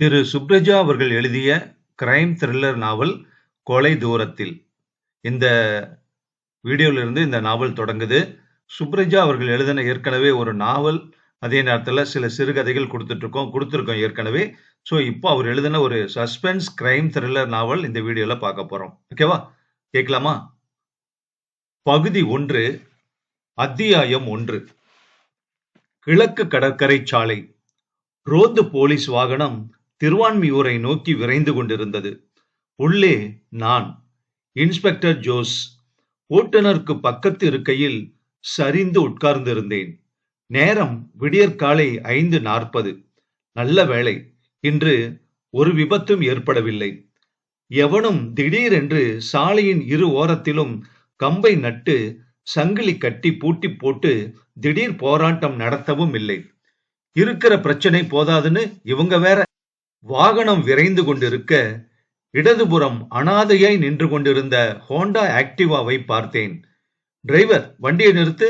திரு சுப்ரஜா அவர்கள் எழுதிய crime thriller நாவல் கொலை தூரத்தில். இந்த வீடியோவிலிருந்து இந்த நாவல் தொடங்குது. சுப்ரஜா அவர்கள் எழுதின ஏற்கனவே ஒரு நாவல் அதே நேரத்தில் சில சிறுகதைகள் கொடுத்துட்டு இருக்கோம் கொடுத்துருக்கோம் ஏற்கனவே. ஸோ இப்போ அவர் எழுதின ஒரு சஸ்பென்ஸ் கிரைம் த்ரில்லர் நாவல் இந்த வீடியோவில் பார்க்க போகிறோம் ஓகேவா கேட்கலாமா? பகுதி ஒன்று அத்தியாயம் ஒன்று. கிழக்கு கடற்கரை சாலை. ரோந்து போலீஸ் வாகனம் திருவான்மியூரை நோக்கி விரைந்து கொண்டிருந்தது. உள்ளே நான் இன்ஸ்பெக்டர் ஜோஸ் ஓட்டுநருக்கு பக்கத்து இருக்கையில் சரிந்து உட்கார்ந்திருந்தேன். நேரம் விடியற்காலை ஐந்து நாற்பது. நல்ல வேளை இன்று ஒரு விபத்தும் ஏற்படவில்லை. எவனும் திடீரென்று சாலையின் இரு ஓரத்திலும் கம்பை நட்டு சங்கிலி கட்டி பூட்டி போட்டு திடீர் போராட்டம் நடத்தவும் இல்லை. இருக்கிற பிரச்சனை போதாதுன்னு இவங்க வேற வாகனம் விரைந்து கொண்டிருக்க இடதுபுறம் அனாதையாய் நின்று கொண்டிருந்த ஹோண்டா ஆக்டிவாவை பார்த்தேன். டிரைவர் வண்டியை நிறுத்து.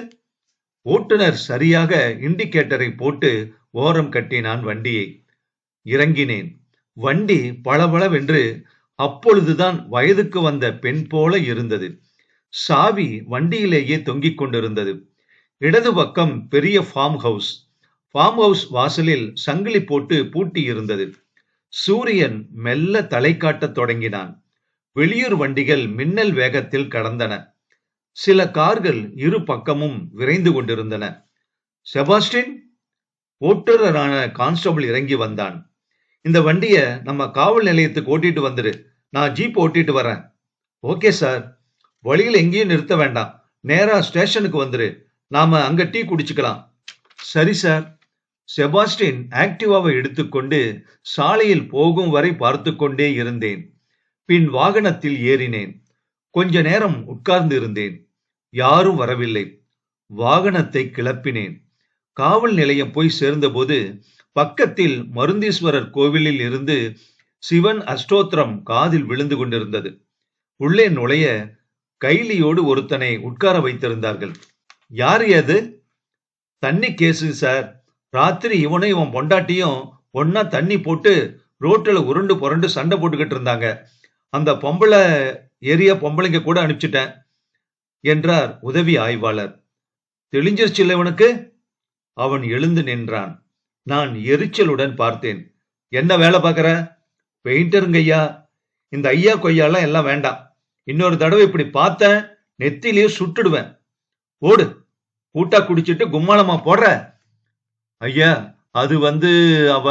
ஓட்டுநர் சரியாக இண்டிகேட்டரை போட்டு ஓரம் கட்டினான் வண்டியை. இறங்கினேன். வண்டி பளபளவென்று அப்பொழுதுதான் வயதுக்கு வந்த பெண் போல இருந்தது. சாவி வண்டியிலேயே தொங்கிக் கொண்டிருந்தது. இடது பக்கம் பெரிய ஃபார்ம் ஹவுஸ் ஃபார்ம் ஹவுஸ் வாசலில் சங்கிலி போட்டு பூட்டி இருந்தது சூரியன் மெல்ல தலை காட்டத் தொடங்கினான். வெளியூர் வண்டிகள் மின்னல் வேகத்தில் கடந்தன. சில கார்கள் இரு பக்கமும் விரைந்து கொண்டிருந்தன. செபாஸ்டின் ஓட்டுநரான கான்ஸ்டபிள் இறங்கி வந்தான். இந்த வண்டிய நம்ம காவல் நிலையத்துக்கு ஓட்டிட்டு வந்துரு. நான் ஜீப் ஓட்டிட்டு வரேன். Okay sir. வழியில் எங்கேயும் நிறுத்த வேண்டாம். நேரா ஸ்டேஷனுக்கு வந்துரு. நாம அங்க டீ குடிச்சுக்கலாம். சரி சார். செபாஸ்டின் ஆக்டிவாவை எடுத்துக்கொண்டு சாலையில் போகும் வரை பார்த்து கொண்டே இருந்தேன். பின் வாகனத்தில் ஏறினேன். கொஞ்ச நேரம் உட்கார்ந்து இருந்தேன் யாரும் வரவில்லை. வாகனத்தை கிளப்பினேன். காவல் நிலையம் போய் சேர்ந்தபோது பக்கத்தில் மருந்தீஸ்வரர் கோவிலில் இருந்து சிவன் அஷ்டோத்திரம் காதில் விழுந்து கொண்டிருந்தது. உள்ளே நுழைய கைலியோடு ஒருத்தனை உட்கார வைத்திருந்தார்கள். யார் அது தண்ணி கேசு சார். ராத்திரி இவனும் இவன் பொண்டாட்டியும் ஒன்னா தண்ணி போட்டு ரோட்டில் உருண்டு புரண்டு சண்டை போட்டுக்கிட்டு இருந்தாங்க. அந்த பொம்பளை ஏரியா பொம்பளைங்க கூட அனுப்பிச்சிட்டேன் என்றார் உதவி ஆய்வாளர். தெளிஞ்சிருச்சு இவனுக்கு? அவன் எழுந்து நின்றான். நான் எரிச்சலுடன் பார்த்தேன். என்ன வேலை பார்க்கற? பெயிண்டருங்க ஐயா. இந்த ஐயா கொய்யாலாம் எல்லாம் வேண்டாம். இன்னொரு தடவை இப்படி பார்த்தேன் நெத்திலேயே சுட்டுடுவேன். ஓடு கூட்டா குடிச்சிட்டு கும்மாளமா போடுற? ஐயா அது வந்து அவ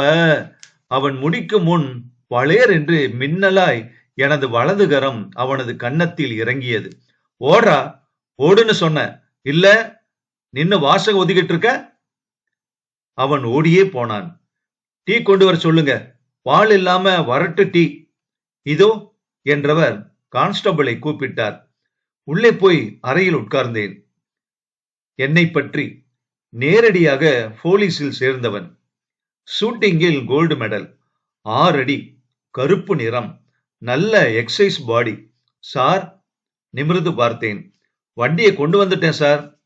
அவன் முடிக்கும் முன் பழையர் என்று மின்னலாய் எனது வலது கரம் அவனது கன்னத்தில் இறங்கியது. ஓடுறா ஓடுன்னு சொன்ன. இல்ல நின்னு வாசகம் ஒதுக்கிட்டு இருக்க? அவன் ஓடியே போனான். டீ கொண்டு வர சொல்லுங்க. பால் இல்லாம வரட்டு டீ. இதோ என்றவர் கான்ஸ்டபிளை கூப்பிட்டார். உள்ளே போய் அறையில் உட்கார்ந்தேன். என்னை பற்றி நேரடியாக போலீஸில் சேர்ந்தவன். ஷூட்டிங்கில் கோல்டு மெடல் ஆறடி கருப்பு நிறம் நல்ல எக்ஸைஸ் பாடி சார் நிமிர்ந்து பார்த்தேன். வண்டியை கொண்டு வந்துட்டேன் சார்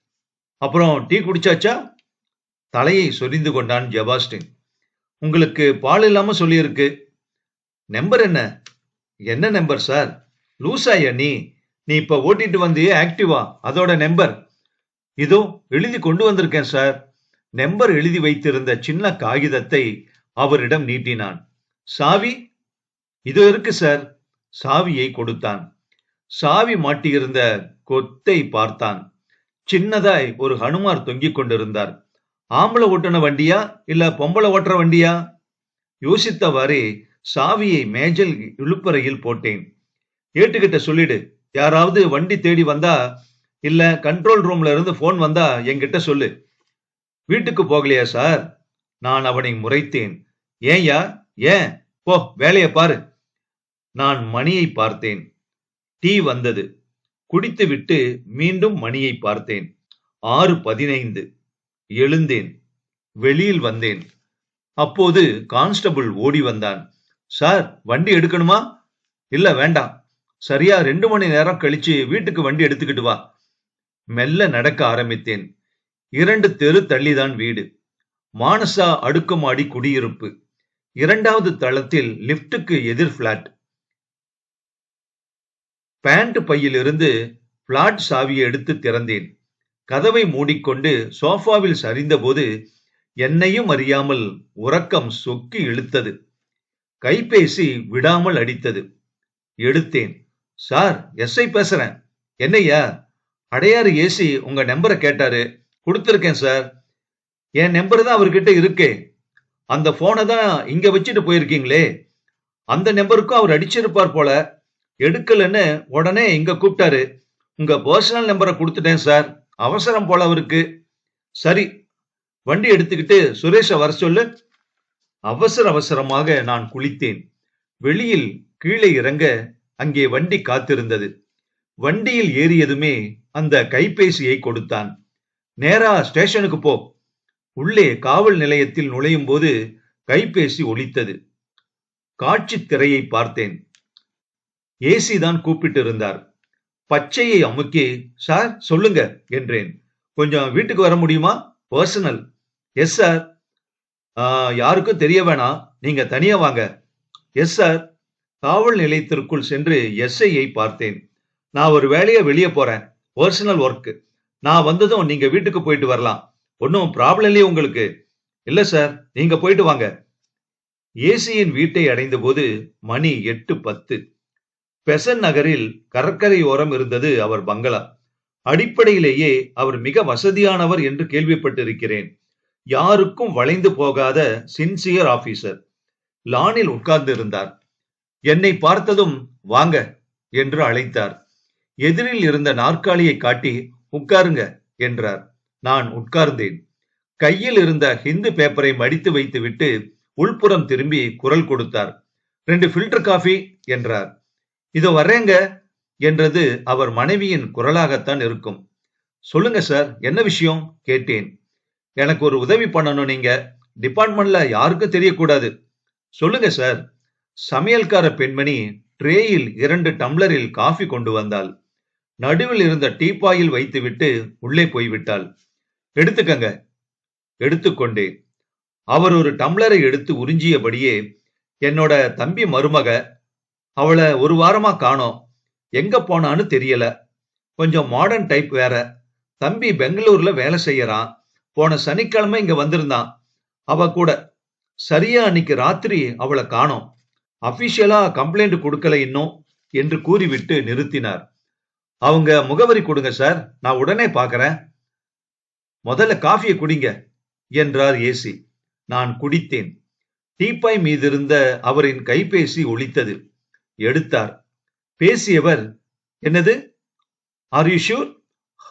அப்புறம் டீ குடிச்சாச்சா? தலையை சொரிந்து கொண்டான் ஜெபாஸ்டின். உங்களுக்கு பால் இல்லாம சொல்லியிருக்கு. நம்பர் என்ன? என்ன நம்பர் சார் லூசாயா நீ? நீ இப்ப ஓட்டிட்டு வந்தியே ஆக்டிவா அதோட நம்பர் இதோ எழுதி கொண்டு வந்திருக்கேன் சார் நெம்பர் எழுதி வைத்திருந்த சின்ன காகிதத்தை அவரிடம் நீட்டினான். சாவி இதோ இருக்கு சார் சாவியை கொடுத்தான். சாவி மாட்டியிருந்த கொத்தை பார்த்தான். சின்னதாய் ஒரு ஹனுமார் தொங்கிக் கொண்டிருந்தார். ஆம்பளை ஓட்டுன வண்டியா இல்ல பொம்பளை ஓட்டுற வண்டியா? யோசித்தவாறே சாவியை மேஜல் இழுப்பறையில் போட்டேன். ஏட்டுக்கிட்ட சொல்லிடு யாராவது வண்டி தேடி வந்தா இல்ல கண்ட்ரோல் ரூம்ல இருந்து போன் வந்தா என்கிட்ட சொல்லு. வீட்டுக்கு போகலையா சார் நான் அவனை முறைத்தேன். ஏன்யா ஏன்? போ வேலையை பாரு. நான் மணியை பார்த்தேன். டீ வந்தது. குடித்துவிட்டு மீண்டும் மணியை பார்த்தேன். ஆறு பதினைந்து. எழுந்தேன். வெளியில் வந்தேன். அப்போது கான்ஸ்டபிள் ஓடி வந்தான். சார் வண்டி எடுக்கணுமா? இல்ல வேண்டாம். சரியா ரெண்டு மணி நேரம் கழிச்சு வீட்டுக்கு வண்டி எடுத்துக்கிட்டு வா. மெல்ல நடக்க ஆரம்பித்தேன். இரண்டு தெரு தள்ளிதான் வீடு. மானசா அடுக்குமாடி குடியிருப்பு. இரண்டாவது தளத்தில் லிப்டுக்கு எதிர் பிளாட் பேண்ட் பையிலிருந்து பிளாட் சாவியை எடுத்து திறந்தேன். கதவை மூடிக்கொண்டு சோஃபாவில் சரிந்தபோது என்னையும் அறியாமல் உறக்கம் சொக்கி இழுத்தது. கைபேசி விடாமல் அடித்தது. எடுத்தேன். சார் எஸ்ஐ பேசுறேன். என்னய்யா? அடையாறு ஏசி உங்க நம்பரை கேட்டாரு. கொடுத்துருக்கேன் சார் என் நம்பர் தான் அவர்கிட்ட இருக்கே. அந்த போனை தான் இங்க வச்சுட்டு போயிருக்கீங்களே. அந்த நம்பருக்கும் அவர் அடிச்சிருப்பார் போல. எடுக்கலன்னு உடனே இங்க கூப்பிட்டாரு. உங்க பர்சனல் நம்பரை கொடுத்துட்டேன் சார் அவசரம் போல அவருக்கு. சரி வண்டி எடுத்துக்கிட்டு சுரேஷை வர சொல்லு. அவசர அவசரமாக நான் குளித்தேன். வெளியில் கீழே இறங்க அங்கே வண்டி காத்திருந்தது. வண்டியில் ஏறியதுமே அந்த கைபேசியை கொடுத்தான். நேரா ஸ்டேஷனுக்கு போ. உள்ளே காவல் நிலையத்தில் நுழையும் போது கைபேசி ஒலித்தது. காட்சி திரையை பார்த்தேன். ஏசி தான் கூப்பிட்டு இருந்தார் பச்சையை அமுக்கி சார் சொல்லுங்க என்றேன். கொஞ்சம் வீட்டுக்கு வர முடியுமா? பர்சனல். Yes sir. யாருக்கும் தெரிய வேணாம். நீங்க தனியா வாங்க. Yes sir. காவல் நிலையத்திற்குள் சென்று எஸ்ஐயை பார்த்தேன். நான் ஒரு வேலையை வெளியே போறேன். பர்சனல் ஒர்க் நான் வந்ததும் நீங்க வீட்டுக்கு போயிட்டு வரலாம். ஒன்றும் ப்ராப்ளம் இல்லையே உங்களுக்கு. இல்ல சார் நீங்க போயிட்டு வாங்க. ஏசியின் வீட்டை அடைந்த போது மணி எட்டு பத்து. பெசன் நகரில் கடற்கரை ஓரம் இருந்தது அவர் பங்களா. அடிப்படையிலேயே அவர் மிக வசதியானவர் என்று கேள்விப்பட்டிருக்கிறேன். யாருக்கும் வளைந்து போகாத சின்சியர் ஆபீசர் லானில் உட்கார்ந்து இருந்தார் என்னை பார்த்ததும் வாங்க என்று அழைத்தார். எதிரில் இருந்த நாற்காலியை காட்டி உட்காருங்க என்றார். நான் உட்கார்ந்தேன். கையில் இருந்த ஹிந்து பேப்பரை மடித்து வைத்துவிட்டு உள்புறம் திரும்பி குரல் கொடுத்தார். ரெண்டு ஃபில்டர் காஃபி என்றார். இதோ வர்றேங்க என்றது அவர் மனைவியின் குரலாகத்தான் இருக்கும். சொல்லுங்க சார் என்ன விஷயம்? கேட்டேன். எனக்கு ஒரு உதவி பண்ணணும் நீங்க. டிபார்ட்மெண்ட்ல யாருக்கும் தெரியக்கூடாது. சொல்லுங்க சார். சமையல்கார பெண்மணி ட்ரேயில் இரண்டு டம்ளரில் காஃபி கொண்டு வந்தாள். நடுவில் இருந்த டீப்பாயில் வைத்துவிட்டு உள்ளே போய்விட்டாள். எடுத்துக்கங்க. எடுத்துக்கொண்டேன். அவர் ஒரு டம்ளரை எடுத்து உறிஞ்சியபடியே என்னோட தம்பி மருமக அவளை ஒரு வாரமா காணோம். எங்க போனான்னு தெரியல. கொஞ்சம் மாடர்ன் டைப் வேற. தம்பி பெங்களூர்ல வேலை செய்யறான். போன சனிக்கிழமை இங்க வந்திருந்தான். அவ கூட. சரியா அன்னைக்கு ராத்திரி அவளை காணோம். அபிஷியலா கம்ப்ளைண்ட் கொடுக்கல இன்னும் என்று கூறிவிட்டு நிறுத்தினார். அவங்க முகவரி கொடுங்க சார். நான் உடனே பாக்குறேன் முதல்ல காஃபியை குடிங்க என்றார் ஏசி. நான் குடித்தேன். டீப்பாய் மீதிருந்த அவரின் கைபேசி ஒழித்தது எடுத்தார். பேசியவர் என்னது? ஆர் யூ ஷூர்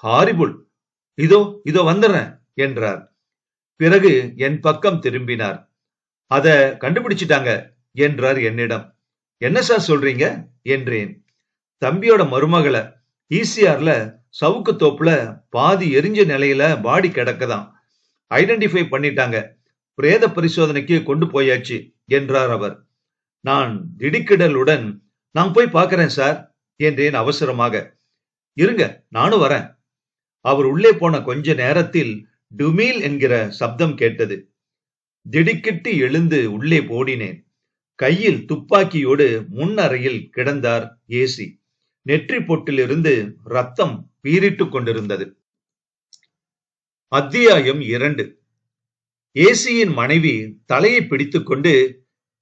ஹாரிபுல் இதோ இதோ வந்துடுறேன் என்றார். பிறகு என் பக்கம் திரும்பினார். அத கண்டுபிடிச்சிட்டாங்க என்றார் என்னிடம். என்ன சார் சொல்றீங்க? என்றேன். தம்பியோட மருமகளை ஈசிஆர்ல சவுக்கு தோப்புல பாதி எரிஞ்ச நிலையில பாடி கிடக்குதான் ஐடென்டிஃபை பண்ணிட்டாங்க. பிரேத பரிசோதனைக்கு கொண்டு போயாச்சு என்றார் அவர். நான் திடுக்கிடலுடன் நான் போய் பார்க்கிறேன் சார் என்றேன் அவசரமாக. இருங்க நானும் வரேன். அவர் உள்ளே போன கொஞ்ச நேரத்தில் டுமீல் என்கிற சப்தம் கேட்டது. திடுக்கிட்டு எழுந்து உள்ளே ஓடினேன் கையில் துப்பாக்கியோடு முன்னறையில் கிடந்தார் ஏசி. நெற்றி பொட்டிலிருந்து ரத்தம் பீரிட்டு கொண்டிருந்தது. அத்தியாயம் இரண்டு. ஏசியின் மனைவி தலையை பிடித்துக்கொண்டு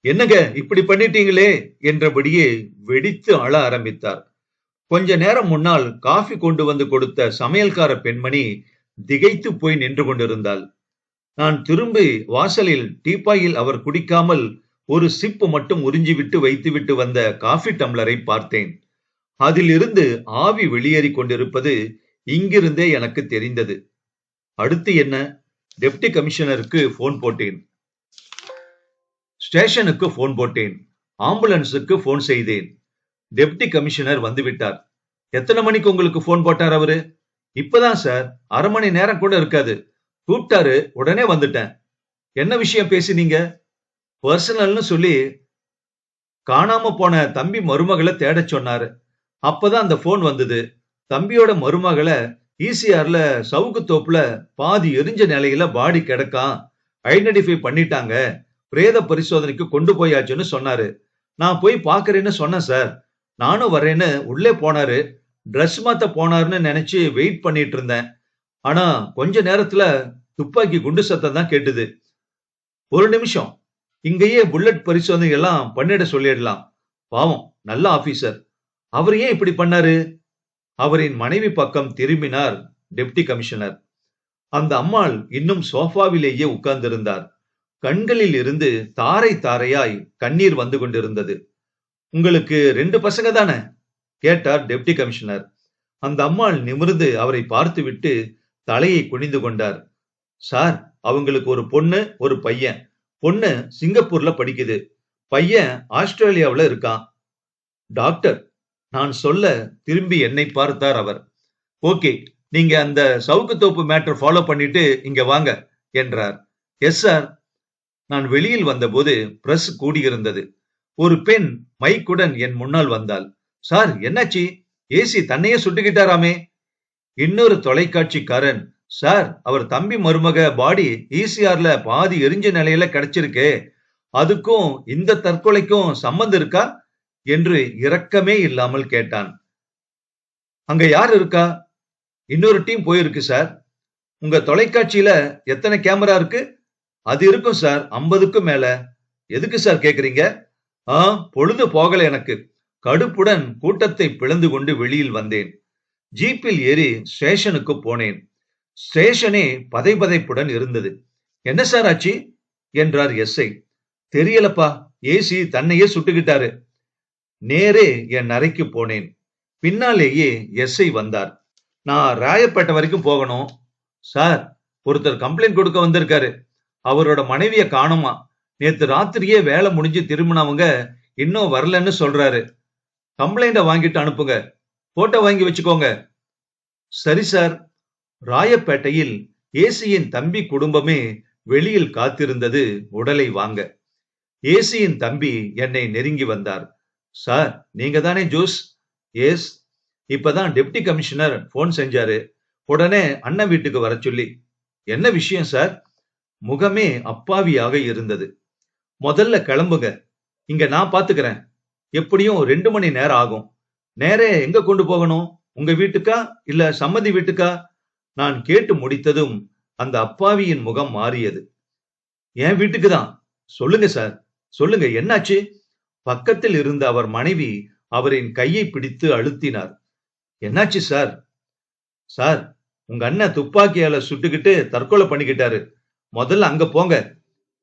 என்னங்க இப்படி பண்ணிட்டீங்களே? என்றபடியே வெடித்து அழ ஆரம்பித்தார். கொஞ்ச நேரம் முன்னால் காஃபி கொண்டு வந்து கொடுத்த சமையல்கார பெண்மணி திகைத்து போய் நின்று கொண்டிருந்தாள். நான் திரும்பி வாசலில் டீப்பாயில் அவர் குடிக்காமல் ஒரு சிப்பு மட்டும் உறிஞ்சிவிட்டு வைத்துவிட்டு வந்த காஃபி டம்ளரை பார்த்தேன். அதிலிருந்து ஆவி வெளியேறி கொண்டிருப்பது இங்கிருந்தே எனக்கு தெரிந்தது. அடுத்து என்ன? டெப்டி கமிஷனருக்கு போன் போட்டேன். ஸ்டேஷனுக்கு போன் போட்டேன். ஆம்புலன்ஸுக்கு போன் செய்தேன். டெப்டி கமிஷனர் வந்துவிட்டார். எத்தனை மணிக்கு உங்களுக்கு போன் போட்டார் அவரு? இப்பதான் சார் அரை மணி நேரம் கூட இருக்காது. கூப்பிட்டாரு உடனே வந்துட்டேன். என்ன விஷயம் பேசினீங்க? பர்சனல்னு சொல்லி காணாம போன தம்பி மருமகளை தேடச் சொன்னாரு. அப்பதான் அந்த போன் வந்தது. தம்பியோட மருமகளை ஈசிஆர்ல சவுக்கு தோப்புல பாதி எரிஞ்ச நிலையில பாடி கிடக்கான். ஐடென்டிஃபை பண்ணிட்டாங்க. பிரேத பரிசோதனைக்கு கொண்டு போயாச்சுன்னு சொன்னாரு. நான் போய் பாக்குறேன்னு சொன்னேன் சார் நானும் வரேன்னு உள்ளே போனாரு. ட்ரெஸ் மாத்த போனாருன்னு நினைச்சு வெயிட் பண்ணிட்டு இருந்தேன். ஆனா கொஞ்ச நேரத்துல துப்பாக்கி குண்டு சத்தம் தான் கேட்டுது. ஒரு நிமிஷம். இங்கேயே புல்லட் பரிசோதனை எல்லாம் பண்ணிட சொல்லிடலாம். பாவம் நல்ல ஆபீசர் அவர் ஏன் இப்படி பண்ணாரு? அவரின் மனைவி பக்கம் திரும்பினார் டெப்டி கமிஷனர். அந்த அம்மாள் இன்னும் சோஃபாவிலேயே உட்கார்ந்திருந்தார். கண்களில் இருந்து தாரை தாரையாய் கண்ணீர் வந்து கொண்டிருந்தது. உங்களுக்கு ரெண்டு பசங்க தானே? கேட்டார் டெப்டி கமிஷனர். அந்த அம்மாள் நிமிர்ந்து அவரை பார்த்துவிட்டு தலையை குனிந்து கொண்டார். சார் அவங்களுக்கு ஒரு பொண்ணு ஒரு பையன். பொண்ணு சிங்கப்பூர்ல படிக்குது. பையன் ஆஸ்திரேலியாவுல இருக்கான். டாக்டர் நான் சொல்ல திரும்பி என்னை பார்த்தார் அவர். ஓகே நீங்க அந்த சவுக்கு தோப்பு மேட்டர் ஃபாலோ பண்ணிட்டு இங்க வாங்க என்றார். எஸ் சார் நான் வெளியில் வந்தபோது பிரஸ் கூடியிருந்தது. ஒரு பெண் மைக்குடன் என் முன்னால் வந்தாள். சார் என்னாச்சு? ஏசி தன்னையே சுட்டுக்கிட்டாராமே. இன்னொரு தொலைக்காட்சிக்காரன் சார் அவர் தம்பி மருமக பாடி ஈசிஆர்ல பாதி எரிஞ்ச நிலையில கிடைச்சிருக்கே. அதுக்கும் இந்த தற்கொலைக்கும் சம்பந்தம் இருக்கா? என்று இரக்கமே இல்லாமல் கேட்டான். அங்க யார் இருக்கா? இன்னொரு டீம் போயிருக்கு சார். உங்க தொலைக்காட்சியில எத்தனை கேமரா இருக்கு? அது இருக்கும் சார். ஐம்பதுக்கும் மேல. எதுக்கு சார் கேக்குறீங்க? ஆ பொழுது போகல எனக்கு. கடுப்புடன் கூட்டத்தை பிளந்து கொண்டு வெளியில் வந்தேன். ஜீப்பில் ஏறி ஸ்டேஷனுக்கு போனேன். ஸ்டேஷனே பதைபதைப்புடன் இருந்தது. என்ன சார் ஆச்சு? என்றார் எஸ்ஐ தெரியலப்பா. ஏசி தன்னையே சுட்டுக்கிட்டாரு. நேரே என் அறைக்கு போனேன். பின்னாலேயே எஸ்ஐ வந்தார். நான் ராயப்பேட்டை வரைக்கும் போகணும். சார் ஒருத்தர் கம்ப்ளைண்ட் கொடுக்க வந்திருக்காரு. அவரோட மனைவிய காணுமா? நேத்து ராத்திரியே வேலை முடிஞ்சு திரும்பினவங்க இன்னும் வரலன்னு சொல்றாரு. கம்ப்ளைண்ட வாங்கிட்டு அனுப்புங்க. போட்டோ வாங்கி வச்சுக்கோங்க. சரி சார். ராயப்பேட்டையில் ஏசியின் தம்பி குடும்பமே வெளியில் காத்திருந்தது உடலை வாங்க. ஏசியின் தம்பி என்னை நெருங்கி வந்தார். சார் நீங்க தானே ஜோஸ்? எஸ் இப்பதான் டெப்டி கமிஷனர் போன் செஞ்சாரு. உடனே அண்ணன் வீட்டுக்கு வர சொல்லி என்ன விஷயம் சார்? முகமே அப்பாவியாக இருந்தது. முதல்ல கிளம்புங்க. இங்க நான் பாத்துக்கிறேன். எப்படியும் ரெண்டு மணி நேரம் ஆகும். நேரே எங்க கொண்டு போகணும்? உங்க வீட்டுக்கா? இல்ல சம்மதி வீட்டுக்கா? நான் கேட்டு முடித்ததும் அந்த அப்பாவியின் முகம் மாறியது. என் வீட்டுக்கு தான். சொல்லுங்க சார். சொல்லுங்க. என்னாச்சு? பக்கத்தில் இருந்த அவர் மனைவி அவரின் கையை பிடித்து அழுத்தினார். என்னாச்சு சார்? சார் உங்க அண்ணன் துப்பாக்கியால சுட்டுக்கிட்டு தற்கொலை பண்ணிக்கிட்டாரு. முதல்ல அங்க போங்க.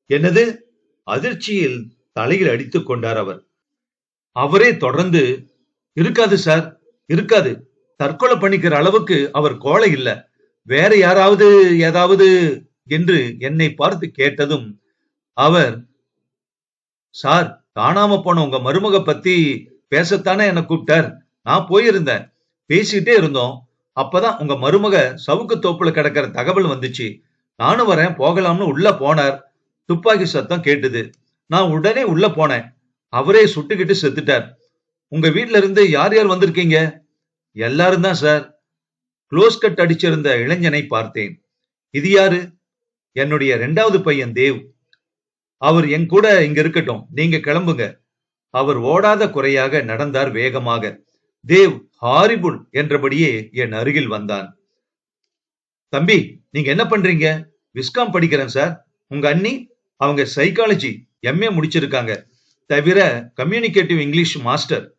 என்னது? அதிர்ச்சியில் தலையில் அடித்துக் கொண்டார் அவர். அவரே தொடர்ந்து இருக்காது சார் இருக்காது. தற்கொலை பண்ணிக்கிற அளவுக்கு அவர் கோழை இல்ல. வேற யாராவது ஏதாவது என்று என்னை பார்த்து கேட்டதும் அவர் சார் காணாம போன உங்க மருமக பத்தி பேசத்தானே என்ன கூப்பிட்டார். நான் போயிருந்தேன். பேசிட்டே இருந்தோம். அப்பதான் உங்க மருமக சவுக்கு தோப்புல கிடக்கிற தகவல் வந்துச்சு. நானும் வரேன் போகலாம்னு உள்ள போனார். துப்பாக்கி சத்தம் கேட்டுது. நான் உடனே உள்ள போனேன். அவரே சுட்டுக்கிட்டு செத்துட்டார். உங்க வீட்ல இருந்து யார் யார் வந்திருக்கீங்க? எல்லாரும் தான் சார். க்ளோஸ் கட் அடிச்சிருந்த இளைஞனை பார்த்தேன். இது யாரு? என்னுடைய ரெண்டாவது பையன் தேவ். அவர் என் கூட இங்க இருக்கட்டும். நீங்க கிளம்புங்க. அவர் ஓடாத குறையாக நடந்தார் வேகமாக. தேவ் ஹாரிபுல் என்றபடியே என் அருகில் வந்தான். தம்பி நீங்க என்ன பண்றீங்க? விஸ்காம் படிக்கிறேன் சார். உங்க அண்ணி அவங்க சைக்காலஜி எம்ஏ முடிச்சிருக்காங்க. தவிர கம்யூனிகேட்டிவ் இங்கிலீஷ் மாஸ்டர்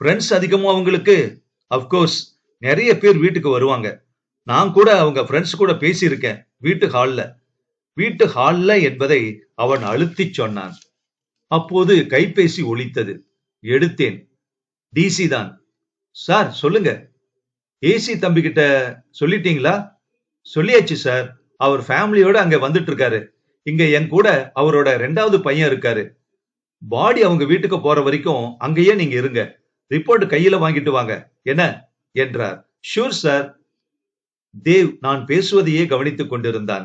ஃப்ரெண்ட்ஸ் அதிகமா அவங்களுக்கு. அப்கோர்ஸ் நிறைய பேர் வீட்டுக்கு வருவாங்க. நான் கூட அவங்க ஃப்ரெண்ட்ஸ் கூட பேசியிருக்கேன். வீட்டு ஹால்ல வீட்டு ஹால்ல என்பதை அவன் அழுத்திச் சொன்னான். அப்போது கைபேசி ஒலித்தது. எடுத்தேன். டிசி தான். சார் சொல்லுங்க. ஏசி தம்பி கிட்ட சொல்லிட்டீங்களா? சொல்லியாச்சு சார். அவர் ஃபேமிலியோட அங்க வந்துட்டு இருக்காரு இங்க என் கூட அவரோட ரெண்டாவது பையன் இருக்காரு. பாடி அவங்க வீட்டுக்கு போற வரைக்கும் அங்கேயே நீங்க இருங்க. ரிப்போர்ட் கையில வாங்கிட்டு வாங்க. என்ன? என்றார். ஷூர் சார் தேவ் நான் பேசுவதையே கவனித்துக் கொண்டிருந்தான்.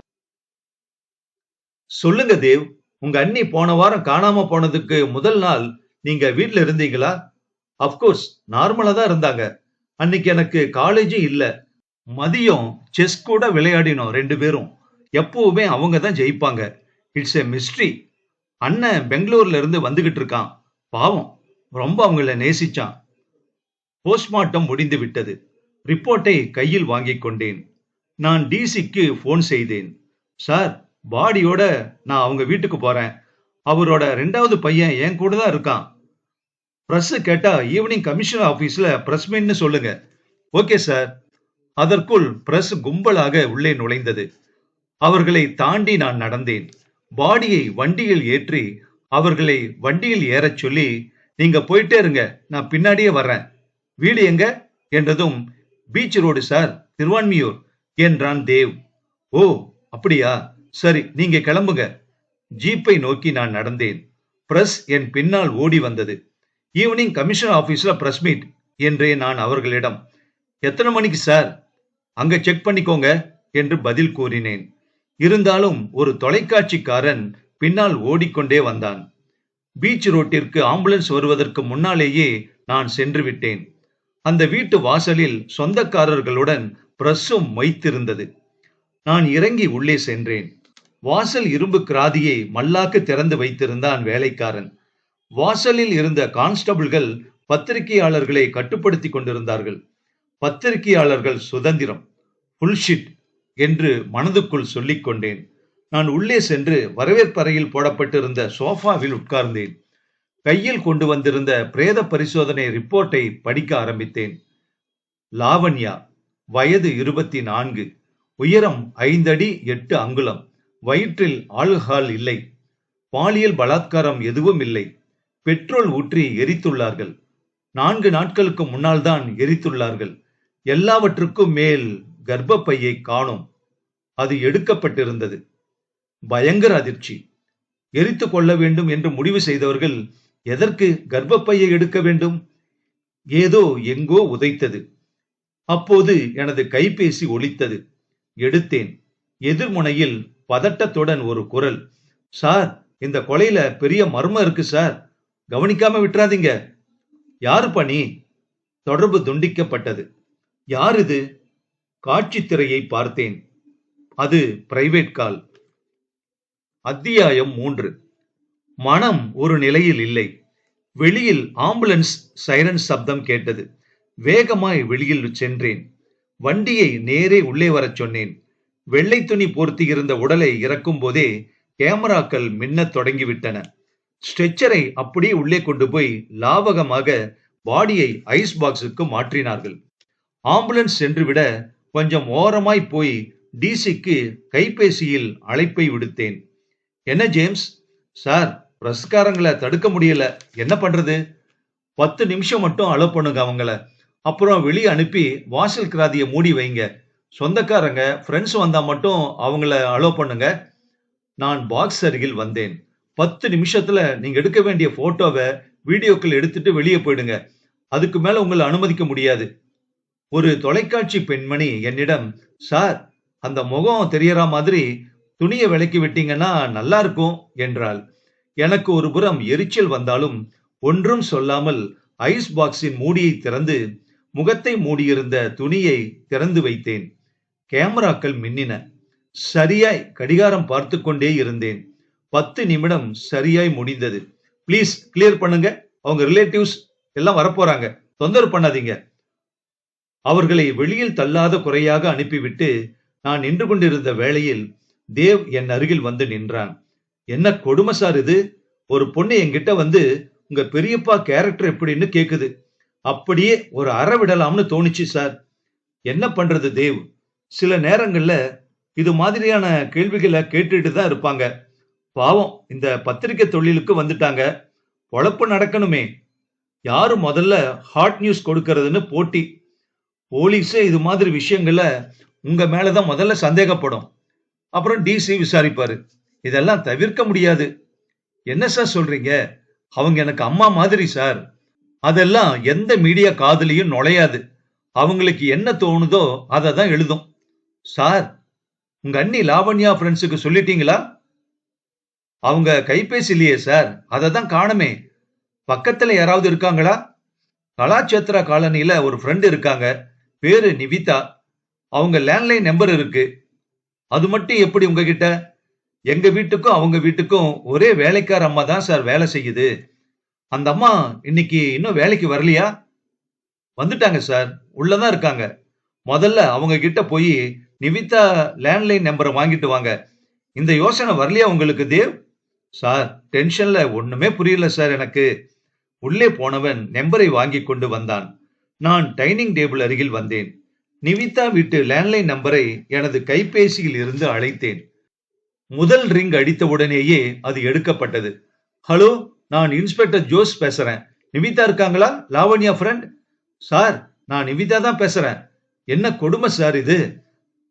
சொல்லுங்க தேவ் உங்க அண்ணி போன வாரம் காணாம போனதுக்கு முதல் நாள் நீங்க வீட்டுல இருந்தீங்களா? அப்கோர்ஸ் நார்மலா தான் இருந்தாங்க. அன்னைக்கு எனக்கு காலேஜும் இல்ல. மதியம் செஸ் கூட விளையாடினோம் ரெண்டு பேரும். எப்பவுமே அவங்க தான் ஜெயிப்பாங்க. இட்ஸ் எ மிஸ்ட்ரி அண்ணன் பெங்களூர்ல இருந்து வந்துகிட்டு இருக்கான். பாவம் ரொம்ப அவங்கள நேசிச்சான். போஸ்ட்மார்ட்டம் முடிந்து விட்டது. ரிப்போர்ட்டை கையில் வாங்கிக் கொண்டேன். நான் டிசிக்கு ஃபோன் செய்தேன். சார் பாடியோட நான் அவங்க வீட்டுக்கு போறேன். அவரோட ரெண்டாவது பையன் என் கூட தான் இருக்கான். ப்ரெஸ் கேட்டா ஈவினிங் கமிஷனர் ஆபீஸ்ல பிரஸ் மீட்னு சொல்லுங்க. ஓகே சார் அதற்குள் பிரஸ் கும்பலாக உள்ளே நுழைந்தது. அவர்களை தாண்டி நான் நடந்தேன். பாடியை வண்டியில் ஏற்றி அவர்களை வண்டியில் ஏறச் சொல்லி நீங்க போயிட்டே இருங்க நான் பின்னாடியே வர்றேன். வீடு எங்க? என்றதும் பீச் ரோடு சார் திருவான்மியூர் என்றான் தேவ். ஓ அப்படியா? சரி நீங்க கிளம்புங்க. ஜீப்பை நோக்கி நான் நடந்தேன். பிரஸ் என் பின்னால் ஓடி வந்தது. ஈவினிங் கமிஷன் ஆபீஸ்ல பிரஸ் மீட் என்றேன் நான் அவர்களிடம் எத்தனை மணிக்கு சார்? அங்க செக் பண்ணிக்கோங்க என்று பதில் கூறினேன். இருந்தாலும் ஒரு தொலைக்காட்சிக்காரன் பின்னால் ஓடிக்கொண்டே வந்தான். பீச் ரோட்டிற்கு ஆம்புலன்ஸ் வருவதற்கு முன்னாலேயே நான் சென்று விட்டேன். அந்த வீட்டு வாசலில் சொந்தக்காரர்களுடன் பிரஸ்ஸும் மைத்திருந்தது. நான் இறங்கி உள்ளே சென்றேன். வாசல் இரும்பு கிராதியை மல்லாக்கு திறந்து வைத்திருந்தான் வேலைக்காரன். வாசலில் இருந்த கான்ஸ்டபிள்கள் பத்திரிகையாளர்களை கட்டுப்படுத்தி கொண்டிருந்தார்கள். பத்திரிகையாளர்கள் சுதந்திரம் புல்ஷிட் என்று மனதுக்குள் சொல்லிக் கொண்டேன். நான் உள்ளே சென்று வரவேற்பறையில் போடப்பட்டிருந்த சோஃபாவில் உட்கார்ந்தேன். கையில் கொண்டு வந்திருந்த பிரேத பரிசோதனை ரிப்போர்ட்டை படிக்க ஆரம்பித்தேன். லாவண்யா வயது இருபத்தி நான்கு உயரம் ஐந்தடி எட்டு அங்குலம் வயிற்றில் ஆல்கஹால் இல்லை. பாலியல் பலாத்காரம் எதுவும் இல்லை. பெட்ரோல் ஊற்றி எரித்துள்ளார்கள். நான்கு நாட்களுக்கு முன்னால் தான் எரித்துள்ளார்கள். எல்லாவற்றுக்கும் மேல் கர்ப்பப்பையை காணோம். அது எடுக்கப்பட்டிருந்தது. பயங்கர அதிர்ச்சி. எரித்து கொள்ள வேண்டும் என்று முடிவு செய்தவர்கள் எதற்கு கர்ப்பப்பையை எடுக்க வேண்டும்? ஏதோ எங்கோ உதைத்தது. அப்போது எனது கைபேசி ஒலித்தது. எடுத்தேன். எதிர்முனையில் பதட்டத்துடன் ஒரு குரல். சார் இந்த கொலையில பெரிய மர்மம் இருக்கு சார். கவனிக்காம விட்டுறாதீங்க. யாரு பணி? தொடர்பு துண்டிக்கப்பட்டது. யார் இது? காட்சி திரையை பார்த்தேன். அது பிரைவேட் கால். அத்தியாயம் மூன்று. மனம் ஒரு நிலையில் இல்லை. வெளியில் ஆம்புலன்ஸ் சைரன் சப்தம் கேட்டது. வேகமாய் வெளியில் சென்றேன். வண்டியை நேரே உள்ளே வரச் சொன்னேன். வெள்ளை துணி போர்த்தியிருந்த உடலை இறக்கும் போதே கேமராக்கள் மின்னத் தொடங்கிவிட்டன. ஸ்ட்ரெச்சரை அப்படியே உள்ளே கொண்டு போய் லாவகமாக பாடியை ஐஸ் பாக்ஸுக்கு மாற்றினார்கள். ஆம்புலன்ஸ் சென்றுவிட கொஞ்சம் ஓரமாய் போய் டிசிக்கு கைபேசியில் அழைப்பை விடுத்தேன். என்ன ஜேம்ஸ்? சார் பிரஸ்காரங்களை தடுக்க முடியல. என்ன பண்றது? பத்து நிமிஷம் மட்டும் அலோ பண்ணுங்க அவங்கள. அப்புறம் வெளியே அனுப்பி வாசல் கிராதியை மூடி வைங்க. சொந்தக்காரங்க ஃப்ரெண்ட்ஸ் வந்தால் மட்டும் அவங்கள அலோ பண்ணுங்க. நான் பாக்ஸ் அருகில் வந்தேன். பத்து நிமிஷத்தில் நீங்கள் எடுக்க வேண்டிய ஃபோட்டோவை வீடியோக்கள் எடுத்துட்டு வெளியே போயிடுங்க. அதுக்கு மேலே உங்களை அனுமதிக்க முடியாது. ஒரு தொலைக்காட்சி பெண்மணி என்னிடம் சார் அந்த முகம் தெரியற மாதிரி துணியை விலக்கி விட்டீங்கன்னா நல்லா இருக்கும் என்றாள். எனக்கு ஒரு புறம் எரிச்சல் வந்தாலும் ஒன்றும் சொல்லாமல் ஐஸ் பாக்ஸின் மூடியை திறந்து முகத்தை மூடியிருந்த துணியை திறந்து வைத்தேன். கேமராக்கள் மின்னின. சரியாய் கடிகாரம் பார்த்து கொண்டே இருந்தேன். பத்து நிமிடம் சரியாய் முடிந்தது. ப்ளீஸ் கிளியர் பண்ணுங்க. அவங்க ரிலேட்டிவ்ஸ் எல்லாம் வரப்போறாங்க. தொந்தரவு பண்ணாதீங்க. அவர்களை வெளியில் தள்ளாத குறையாக அனுப்பிவிட்டு நான் நின்று கொண்டிருந்த வேளையில் தேவ் என் அருகில் வந்து நின்றான். என்ன கொடுமை சார் இது? ஒரு பொண்ணு என்கிட்ட வந்து உங்க பெரியப்பா கேரக்டர் எப்படின்னு கேக்குது. அப்படியே ஒரு அற விடலாம்னு தோணுச்சு சார். என்ன பண்றது தேவ்? சில நேரங்கள்ல இது மாதிரியான கேள்விகளை கேட்டுட்டு தான் இருப்பாங்க. பாவம் இந்த பத்திரிக்கை தொழிலுக்கு வந்துட்டாங்க. பொழப்பு நடக்கணுமே. யாரு முதல்ல ஹாட் நியூஸ் கொடுக்கறதுன்னு போட்டி. போலீஸே இது மாதிரி விஷயங்கள உங்க மேலதான் முதல்ல சந்தேகப்படும். அப்புறம் டிசி விசாரிப்பாரு. இதெல்லாம் தவிர்க்க முடியாது. என்ன சார் சொல்றீங்க? அவங்க எனக்கு அம்மா மாதிரி சார். அதெல்லாம் எந்த மீடியா காதுலயும் நுழையாது. அவங்களுக்கு என்ன தோணுதோ அதை தான் எழுதும். சார் உங்க அண்ணி லாவண்யா ஃப்ரெண்ட்ஸுக்கு சொல்லிட்டீங்களா? அவங்க கைபேசி இல்லையே சார் அதை தான் காணுமே. பக்கத்துல யாராவது இருக்காங்களா? கலாச்சேத்ரா காலனியில ஒரு ஃப்ரெண்டு இருக்காங்க பேரு நிவிதா. அவங்க லேண்ட்லைன் நம்பர் இருக்கு. அது மட்டும் எப்படி உங்ககிட்ட? எங்க வீட்டுக்கும் அவங்க வீட்டுக்கும் ஒரே வேலைக்கார அம்மா தான் சார் வேலை செய்யுது. அந்த அம்மா இன்னைக்கு இன்னும் வேலைக்கு வரலையா? வந்துட்டாங்க சார் உள்ளதான் இருக்காங்க. முதல்ல அவங்க கிட்ட போய் நிவிதா லேண்ட்லைன் நம்பரை வாங்கிட்டு வாங்க. இந்த யோசனை வரலையா உங்களுக்கு தேவ்? சார் டென்ஷன்ல ஒண்ணுமே புரியல சார் எனக்கு. உள்ளே போனவன் நம்பரை வாங்கி கொண்டு வந்தான். நான் டைனிங் டேபிள் அருகில் வந்தேன். நிவிதா வீட்டு லேண்ட்லைன் நம்பரை எனது கைபேசியில் இருந்து அழைத்தேன். முதல் ரிங் அடித்தவுடனேயே அது எடுக்கப்பட்டது. ஹலோ நான் இன்ஸ்பெக்டர் ஜோஸ் பேசுறேன். நிவிதா இருக்காங்களா? லாவண்யா ஃப்ரெண்ட் சார் நான் நிவிதா தான் பேசுறேன். என்ன கொடுமை சார் இது?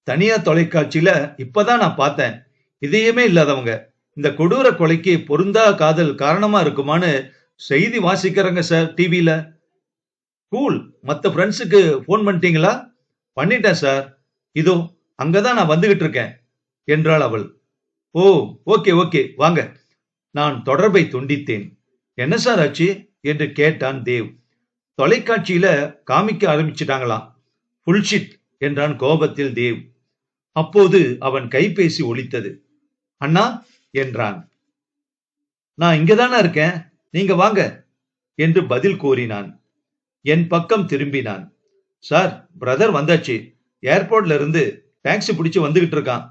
தனியார் தொலைக்காட்சியில இப்பதான் நான் பார்த்தேன். இதயமே இல்லாதவங்க. இந்த கொடூர கொலைக்கு பொருந்தா காதல் காரணமா இருக்குமான்னு செய்தி வாசிக்கிறேங்க சார் டிவியில கூல் மத்த ஃப்ரெண்ட்ஸுக்கு ஃபோன் பண்ணிட்டீங்களா? பண்ணிட்டேன் சார் இதோ அங்கதான் நான் வந்துகிட்டு இருக்கேன் என்றாள் அவள். ஓ ஓகே ஓகே வாங்க. நான் தொடர்பை துண்டித்தேன். என்ன சார் ஆச்சு? என்று கேட்டான் தேவ். தொலைக்காட்சியில காமிக்க ஆரம்பிச்சிட்டாங்களாம். புல்ஷிட் என்றான் கோபத்தில் தேவ். அப்போது அவன் கைபேசி ஒலித்தது. அண்ணா என்றான். நான் இங்கதானா இருக்கேன்? நீங்க வாங்க என்று பதில் கூறினான். என் பக்கம் திரும்பினான். சார் பிரதர் வந்தாச்சு. ஏர்போர்ட்ல இருந்து டாக்ஸி பிடிச்சு வந்துகிட்டு இருக்கான்.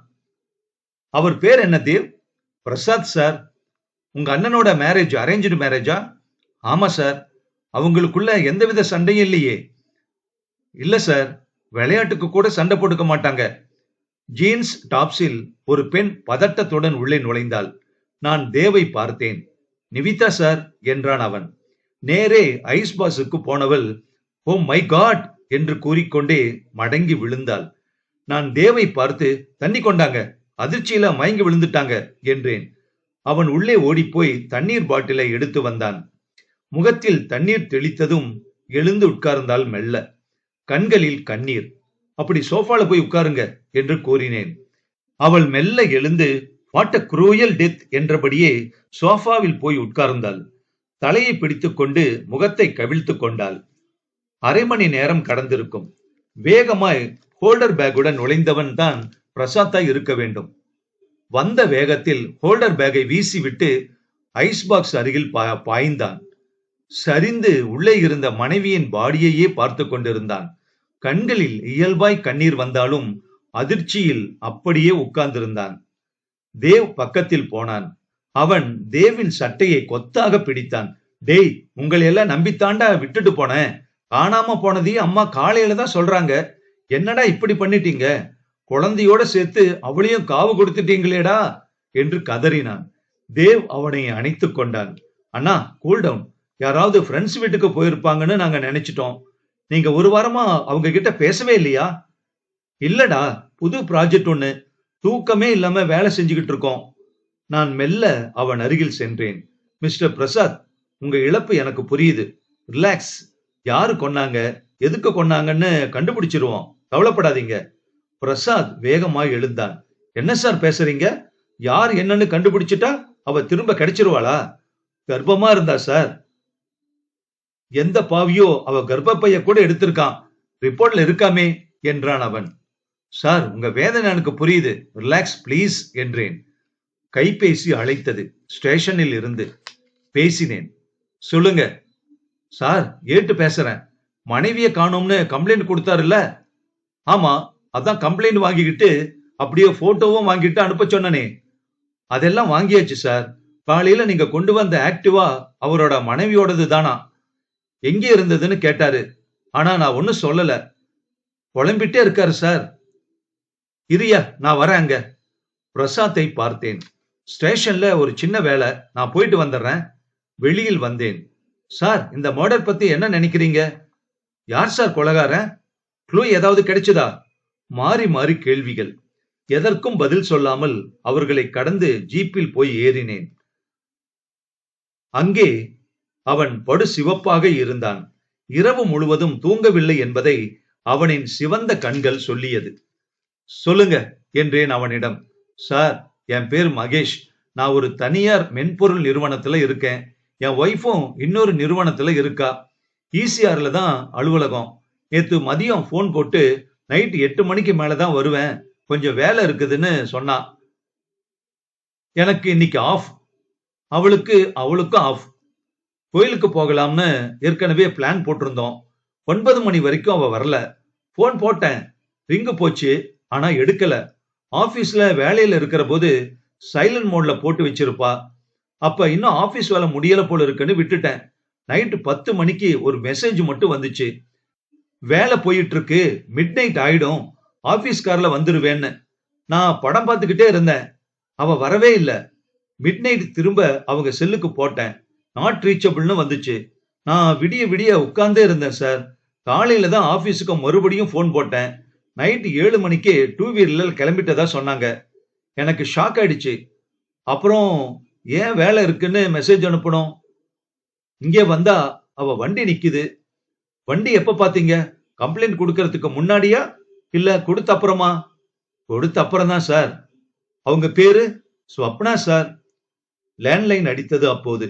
அவர் பேர் என்ன தேவ்? பிரசாத் சார். உங்க அண்ணனோட மேரேஜ் அரேஞ்சு மேரேஜா? ஆமா சார். அவங்களுக்குள்ள எந்தவித சண்டையும் இல்லையே. இல்ல சார். விளையாட்டுக்கு கூட சண்டை போட்டுக்க மாட்டாங்க. ஜீன்ஸ் டாப்ஸில் ஒரு பெண் பதட்டத்துடன் உள்ளே நுழைந்தாள். நான் தேவை பார்த்தேன். நிவிதா சார் என்றான் அவன். நேரே ஐஸ் பாஸுக்கு போனவள் ஓ மை காட் என்று கூறிக்கொண்டே மடங்கி விழுந்தாள். நான் தேவை பார்த்து தண்ணி கொண்டாங்க. அதிர்ச்சியில மயங்கி விழுந்துட்டாங்க என்றேன். அவன் உள்ளே ஓடிப்போய் தண்ணீர் பாட்டிலை எடுத்து வந்தான். முகத்தில் தண்ணீர் தெளித்ததும் எழுந்து உட்கார்ந்தால் மெல்ல. கண்களில் கண்ணீர். அப்படி சோஃபால போய் உட்காருங்க என்று கூறினேன். அவள் மெல்ல எழுந்து வாட் அ குரூயல் டெத் என்றபடியே சோஃபாவில் போய் உட்கார்ந்தாள். தலையை பிடித்துக் கொண்டு முகத்தை கவிழ்த்து கொண்டாள். அரை மணி நேரம் கடந்திருக்கும். வேகமாய் ஹோல்டர் பேக்குடன் நுழைந்தவன் தான் பிரசாத்தா இருக்க வேண்டும். வந்த வேகத்தில் ஹோல்டர் பேக்கை வீசிவிட்டு ஐஸ் பாக்ஸ் அருகில் பா- பாய்ந்தான். சரிந்து உள்ளே இருந்த மனைவியின் பாடியையே பார்த்து கொண்டிருந்தான். கண்களில் இயல்பாய் கண்ணீர் வந்தாலும் அதிர்ச்சியில் அப்படியே உட்கார்ந்திருந்தான். தேவ் பக்கத்தில் போனான். அவன் தேவின் சட்டையை கொத்தாக பிடித்தான். டேய் உங்களை எல்லாம் நம்பித்தாண்டா விட்டுட்டு போனேன் காணாம போனதையும் அம்மா காலையில தான் சொல்றாங்க. என்னடா இப்படி பண்ணிட்டீங்க? குழந்தையோட சேர்த்து அவளையும் காவு கொடுத்துட்டீங்களேடா? என்று கதறினான். தேவ் அவனை அணைத்துக் கொண்டான். அண்ணா கூல் டவுன் யாராவது ஃப்ரெண்ட்ஸ் வீட்டுக்கு போயிருப்பாங்கன்னு நாங்க நினைச்சிட்டோம். நீங்க ஒரு வாரமா அவங்க கிட்ட பேசவே இல்லையா? இல்லடா புது ப்ராஜெக்ட் ஒண்ணு. தூக்கமே இல்லாம வேலை செஞ்சுக்கிட்டு இருக்கோம். நான் மெல்ல அவன் அருகில் சென்றேன். மிஸ்டர் பிரசாத் உங்க இழப்பு எனக்கு புரியுது. ரிலாக்ஸ் யாரு கொன்னாங்க? எதுக்கு கொன்னாங்கன்னு கண்டுபிடிச்சிருவோம். கவலைப்படாதீங்க. பிரசாத் வேகமாய் எழுந்தான். என்ன சார் பேசுறீங்க? யார் என்னன்னு கண்டுபிடிச்சிட்டா அவ திரும்ப கிடைச்சிருவாளா? கர்ப்பமா இருந்தா சார். எந்த பாவியோ அவ கர்ப்பப்பைய கூட எடுத்திருக்கான். ரிப்போர்ட்ல இருக்காமே என்றான் அவன். சார் உங்க வேதனை எனக்கு புரியுது. ரிலாக்ஸ் ப்ளீஸ் என்றேன். கைபேசி அழைத்தது. ஸ்டேஷனில் இருந்து பேசினேன். சொல்லுங்க. சார் ஏட்டு பேசுறேன். மனைவியை காணோம்னு கம்ப்ளைண்ட் கொடுத்தாருல்ல? ஆமா அதான் கம்ப்ளைண்ட் வாங்கிக்கிட்டு அப்படியே போட்டோவும் வாங்கிட்டு அனுப்ப சொன்னனே. அதெல்லாம் வாங்கியாச்சு சார். காலையில நீங்க கொண்டு வந்த ஆக்டிவா அவரோட மனைவியோடது தானா எங்கே இருந்ததுன்னு கேட்டாரு. ஆனா நான் ஒன்னும் சொல்லல. புலம்பிட்டே இருக்காரு சார். இரியா நான் வரேன் அங்க. பிரசாத்தை பார்த்தேன். ஸ்டேஷன்ல ஒரு சின்ன வேலை. நான் போயிட்டு வந்துடுறேன். வெளியில் வந்தேன். சார் இந்த மர்டர் பத்தி என்ன நினைக்கிறீங்க? யார் சார் கொலகாரன்? க்ளூ ஏதாவது கிடைச்சதா? மாறி மாறி கேள்விகள். எதற்கும் பதில் சொல்லாமல் அவர்களை கடந்து ஜீப்பில் போய் ஏறினேன். அங்கே அவன் படு சிவப்பாக இருந்தான். இரவு முழுவதும் தூங்கவில்லை என்பதை அவனின் சிவந்த கண்கள் சொல்லியது. சொல்லுங்க என்றேன் அவனிடம். சார் என் பேர் மகேஷ். நான் ஒரு தனியார் மென்பொருள் நிறுவனத்துல இருக்கேன். என் ஒய்ஃபும் இன்னொரு நிறுவனத்துல இருக்கா? ஈசிஆர்ல தான் அலுவலகம். நேத்து மதியம் ஃபோன் போட்டு நைட் எட்டு மணிக்கு மேல தான் வருவேன். கொஞ்சம் வேலை இருக்குதுன்னு சொன்னான் எனக்கு இன்னைக்கு ஆஃப். அவளுக்கு அவளுக்கும் ஆஃப். கோயிலுக்கு போகலாம்னு ஏற்கனவே பிளான் போட்டிருந்தோம். ஒன்பது மணி வரைக்கும் அவ வரல. ஃபோன் போட்டேன். ரிங்கு போச்சு. ஆனா எடுக்கல. ஆபீஸ்ல வேலையில இருக்கிற போது சைலண்ட் மோட்ல போட்டு வச்சிருப்பா. அப்ப இன்னும் ஆபீஸ் வேலை முடியல போல இருக்குன்னு விட்டுட்டேன். நைட்டு பத்து மணிக்கு ஒரு மெசேஜ் மட்டும் வந்துச்சு. வேலை போயிட்டு இருக்கு மிட் நைட் ஆயிடும். ஆபீஸ் கார்ல வந்துருவேன்னு. நான் படம் பார்த்துக்கிட்டே இருந்தேன். அவ வரவே இல்லை. மிட் நைட் திரும்ப அவங்க செல்லுக்கு போட்டேன். நாட் ரீச்சபிள்னு வந்துச்சு. நான் விடிய விடிய உட்கார்ந்தே இருந்தேன் சார் காலையில தான் ஆபீஸுக்கு மறுபடியும் ஃபோன் போட்டேன். நைட்டு ஏழு மணிக்கு டூ வீலர்ல கிளம்பிட்டதா சொன்னாங்க. எனக்கு ஷாக் ஆயிடுச்சு. அப்புறம் ஏன் வேலை இருக்குன்னு மெசேஜ் அனுப்பணும் இங்கே வந்தா அவ வண்டி நிக்குது. வண்டி எப்ப பாத்தீங்க? கம்ப்ளைண்ட் கொடுக்கறதுக்கு முன்னாடியா? இல்ல கொடுத்த அப்புறமா? கொடுத்த அப்புறம் தான் சார் அவங்க பேரு? ஸ்வப்னா சார் லேண்ட்லைன் அடித்தது அப்போது.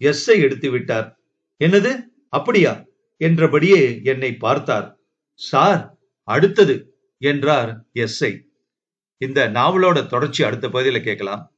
எஸ்ஐ எடுத்து விட்டார் என்னது? அப்படியா? என்றபடியே என்னை பார்த்தார். சார் அடுத்தது என்றார் எஸ்ஐ இந்த நாவலோட தொடர்ச்சி அடுத்த பகுதியில கேட்கலாம்.